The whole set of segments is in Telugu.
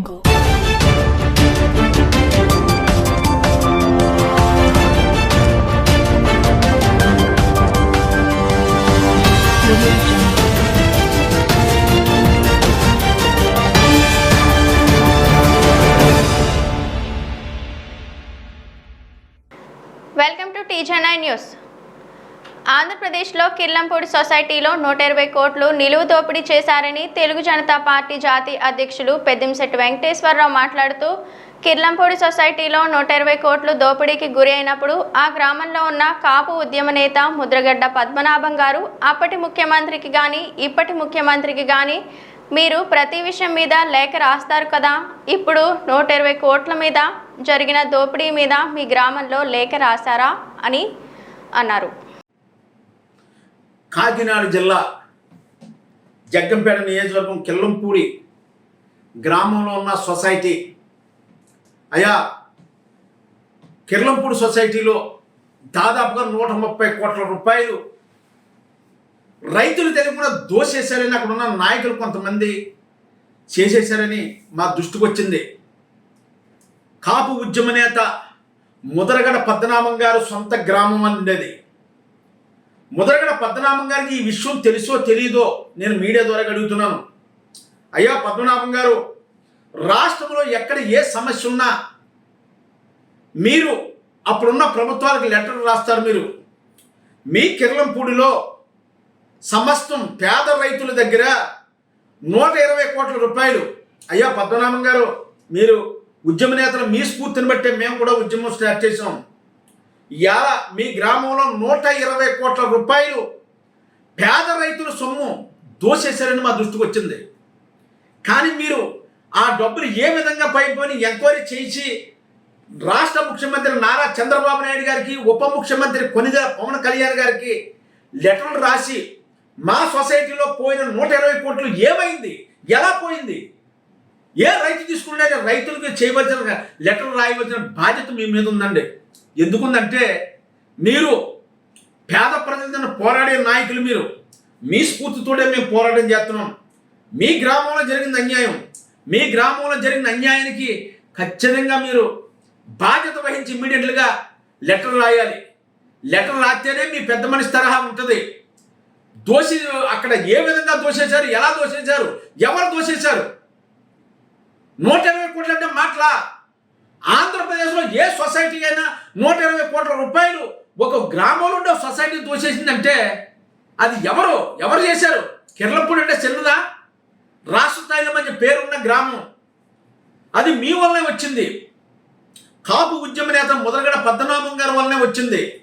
Jungle. Welcome to TJ9 News. ఆంధ్రప్రదేశ్లో కిర్లంపూడి సొసైటీలో నూట ఇరవై కోట్లు నిలువు దోపిడీ చేశారని తెలుగు జనతా పార్టీ జాతీయ అధ్యక్షులు పెద్దింశెట్టి వెంకటేశ్వరరావు మాట్లాడుతూ కిర్లంపూడి సొసైటీలో నూట ఇరవై కోట్లు దోపిడీకి గురి అయినప్పుడు ఆ గ్రామంలో ఉన్న కాపు ఉద్యమ నేత ముద్రగడ్డ పద్మనాభం గారు అప్పటి ముఖ్యమంత్రికి కానీ ఇప్పటి ముఖ్యమంత్రికి కానీ మీరు ప్రతి విషయం మీద లేఖ రాస్తారు కదా? ఇప్పుడు నూట ఇరవై కోట్ల మీద జరిగిన దోపిడీ మీద మీ గ్రామంలో లేఖ రాశారా? అని అన్నారు. కాకినాడ జిల్లా జగ్గంపేట నియోజకవర్గం కిల్లంపూడి గ్రామంలో ఉన్న సొసైటీ. అయా కిర్లంపూడి సొసైటీలో దాదాపుగా నూట ముప్పై కోట్ల రూపాయలు రైతులు తెలియకుండా దోసేశారని అక్కడ ఉన్న నాయకులు కొంతమంది చేసేశారని మా దృష్టికి వచ్చింది. కాపు ఉద్యమ నేత ముదరగడ పద్మనాభం గారు సొంత గ్రామం అని ఉండేది. ముదరగడ పద్మనాభం గారికి ఈ విషయం తెలుసో తెలియదో నేను మీడియా ద్వారా అడుగుతున్నాను. అయ్యా పద్మనాభం గారు రాష్ట్రంలో ఎక్కడ ఏ సమస్య ఉన్నా మీరు అప్పుడున్న ప్రభుత్వాలకు లెటర్ రాస్తారు మీరు. మీ కిర్లంపూడిలో సమస్తం పేద రైతుల దగ్గర నూట ఇరవై కోట్ల రూపాయలు. అయ్యా పద్మనాభం గారు మీరు ఉద్యమ నేతలు మీ స్ఫూర్తిని బట్టే మేము కూడా ఉద్యమం స్టార్ట్ చేసాం ఇవాళ మీ గ్రామంలో నూట ఇరవై కోట్ల రూపాయలు పేద రైతుల సొమ్ము దోషేశారని మా దృష్టికి వచ్చింది. కానీ మీరు ఆ డబ్బులు ఏ విధంగా పైపోయి ఎంక్వైరీ చేసి రాష్ట్ర ముఖ్యమంత్రి నారా చంద్రబాబు నాయుడు గారికి ఉప ముఖ్యమంత్రి కొనిదెల పవన్ కళ్యాణ్ గారికి లెటర్లు రాసి మా సొసైటీలో పోయిన నూట ఇరవై కోట్లు ఏమైంది? ఎలా పోయింది? ఏ రైతు తీసుకుంటే రైతులకు చేయవలసిన లెటర్ రాయవలసిన బాధ్యత మీ మీద ఉందండి. ఎందుకుందంటే మీరు పేద ప్రజలను పోరాడే నాయకులు మీరు. మీ స్ఫూర్తితోనే మేము పోరాటం చేస్తున్నాం. మీ గ్రామంలో జరిగిన అన్యాయం మీ గ్రామంలో జరిగిన అన్యాయానికి ఖచ్చితంగా మీరు బాధ్యత వహించి ఇమ్మీడియట్లుగా లెటర్ రాయాలి. లెటర్ రాస్తేనే మీ పెద్ద మనిషి తరహా ఉంటుంది. దోషి అక్కడ ఏ విధంగా దోషేశారు ఎలా దోషేశారు ఎవరు దోషేశారు నూట ఇరవై కోట్లు అంటే మాట్లా? ఆంధ్రప్రదేశ్లో ఏ సొసైటీ అయినా నూట ఇరవై కోట్ల రూపాయలు ఒక గ్రామంలో ఉండే సొసైటీ దోచేసిందంటే అది ఎవరు? ఎవరు చేశారు? కిర్లంపూడి అంటే చిన్నదా రాష్ట్ర స్థాయిలో మంచి పేరున్న గ్రామం. అది మీ వల్లనే వచ్చింది. కాపు ఉద్యమ నేత మొదలగడ పద్మనాభం గారి వల్లనే వచ్చింది.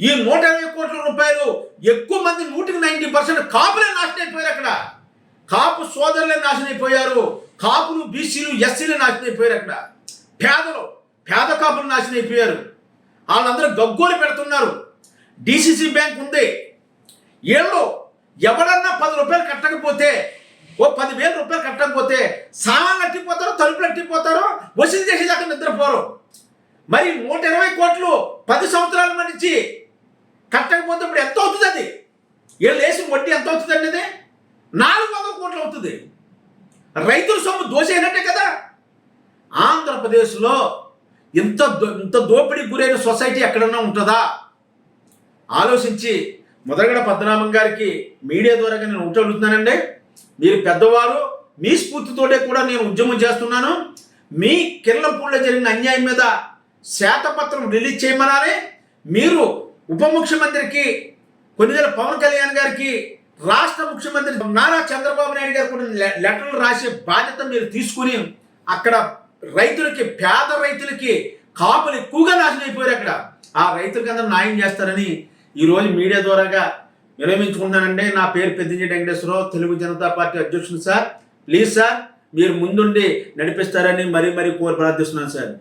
ఈ నూట ఇరవై కోట్ల రూపాయలు ఎక్కువ మంది నూటికి నైంటీ పర్సెంట్ కాపులే నాశనం అయిపోయారు అక్కడ. కాపు సోదరులే నాశనం అయిపోయారు. కాపులు బీసీలు ఎస్సీలు నాశనం అయిపోయారు అక్కడ. పేదలు పేద కాపులు నాశనం అయిపోయారు. వాళ్ళందరూ గగ్గోలు పెడుతున్నారు. డిసిసి బ్యాంక్ ఉంది. ఏళ్ళు ఎవరన్నా పది రూపాయలు కట్టకపోతే ఓ పదివేల రూపాయలు కట్టకపోతే సామాన్లు అట్టిపోతారు తలుపులు అట్టిపోతారు వసూలు చేసేదాకా నిద్రపోరు. మరి నూట ఇరవై కోట్లు పది సంవత్సరాల మనిషి కట్టకపోతే ఇప్పుడు ఎంత అవుతుంది అది? వీళ్ళు వేసిన వడ్డీ ఎంత అవుతుందండి అది నాలుగు వందల కోట్లు అవుతుంది. రైతుల సొమ్ము దోసేనట్టే కదా. ఆంధ్రప్రదేశ్లో ఇంత దో- ఇంత దోపిడీ గురైన సొసైటీ ఎక్కడన్నా ఉంటుందా? ఆలోచించి మొదలగడ పద్మనాభం గారికి మీడియా ద్వారా నేను ఒకటి అడుగుతున్నానండి. మీరు పెద్దవారు మీ స్ఫూర్తితోటే కూడా నేను ఉద్యమం చేస్తున్నాను. మీ కిర్లంపూడిలో జరిగిన అన్యాయం మీద శ్వేతపత్రం రిలీజ్ చేయమనాలి. మీరు ఉప ముఖ్యమంత్రికి కొన్నిదేళ్ళ పవన్ కళ్యాణ్ గారికి రాష్ట్ర ముఖ్యమంత్రి నారా చంద్రబాబు నాయుడు గారు కూడా లెటర్లు రాసే బాధ్యత మీరు తీసుకుని అక్కడ రైతులకి పేద రైతులకి కాపులు ఎక్కువగా నాశనం అయిపోయారు అక్కడ. ఆ రైతులకి అందరూ న్యాయం చేస్తారని ఈరోజు మీడియా ద్వారాగా విరమించుకుంటానండి నా పేరు పెద్దింజి వెంకటేశ్వరరావు తెలుగు జనతా పార్టీ అధ్యక్షుడు సార్. ప్లీజ్ సార్ మీరు ముందుండి నడిపిస్తారని మరీ మరీ కోరి ప్రార్థిస్తున్నాను సార్.